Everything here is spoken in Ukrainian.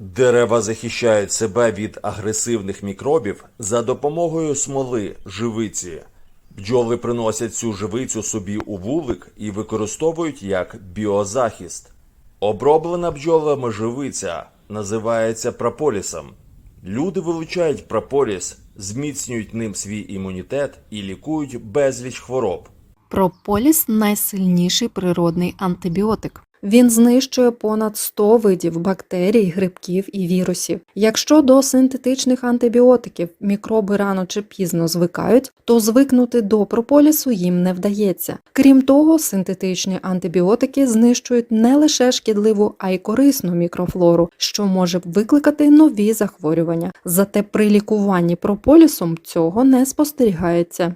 Дерева захищають себе від агресивних мікробів за допомогою смоли живиці. Бджоли приносять цю живицю собі у вулик і використовують як біозахист. Оброблена бджолами живиця називається прополісом. Люди вилучають прополіс, зміцнюють ним свій імунітет і лікують безліч хвороб. Прополіс найсильніший природний антибіотик. Він знищує понад 100 видів бактерій, грибків і вірусів. Якщо до синтетичних антибіотиків мікроби рано чи пізно звикають, то звикнути до прополісу їм не вдається. Крім того, синтетичні антибіотики знищують не лише шкідливу, а й корисну мікрофлору, що може викликати нові захворювання. Зате при лікуванні прополісом цього не спостерігається.